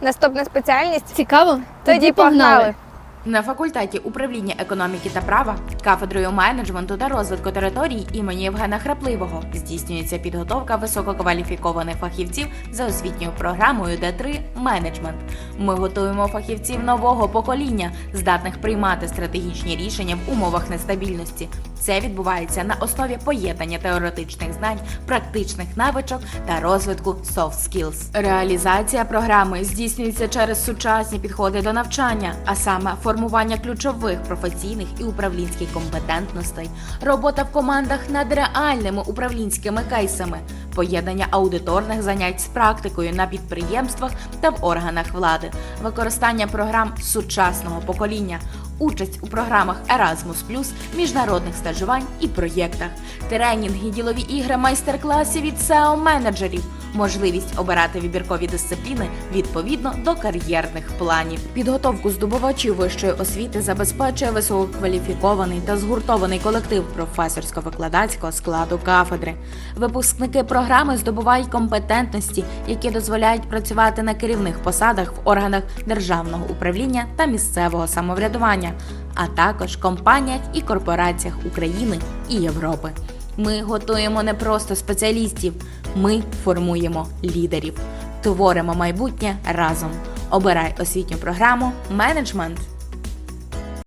Наступна спеціальність Цікаво? тоді погнали. На факультеті управління економіки та права кафедрою менеджменту та розвитку територій імені Євгена Храпливого здійснюється підготовка висококваліфікованих фахівців за освітньою програмою Д3 менеджмент. Ми готуємо фахівців нового покоління, здатних приймати стратегічні рішення в умовах нестабільності. Це відбувається на основі поєднання теоретичних знань, практичних навичок та розвитку soft skills. Реалізація програми здійснюється через сучасні підходи до навчання, а саме формування ключових професійних і управлінських компетентностей, робота в командах над реальними управлінськими кейсами, поєднання аудиторних занять з практикою на підприємствах та в органах влади, використання програм сучасного покоління, участь у програмах Erasmus+, міжнародних стажувань і проєктах, тренінги, ділові ігри, майстер-класи від SEO-менеджерів, можливість обирати вибіркові дисципліни відповідно до кар'єрних планів. Підготовку здобувачів вищої освіти забезпечує висококваліфікований та згуртований колектив професорсько-викладацького складу кафедри. Випускники програми здобувають компетентності, які дозволяють працювати на керівних посадах в органах державного управління та місцевого самоврядування, а також компаніях і корпораціях України і Європи. Ми готуємо не просто спеціалістів, ми формуємо лідерів, творимо майбутнє разом. Обирай освітню програму менеджмент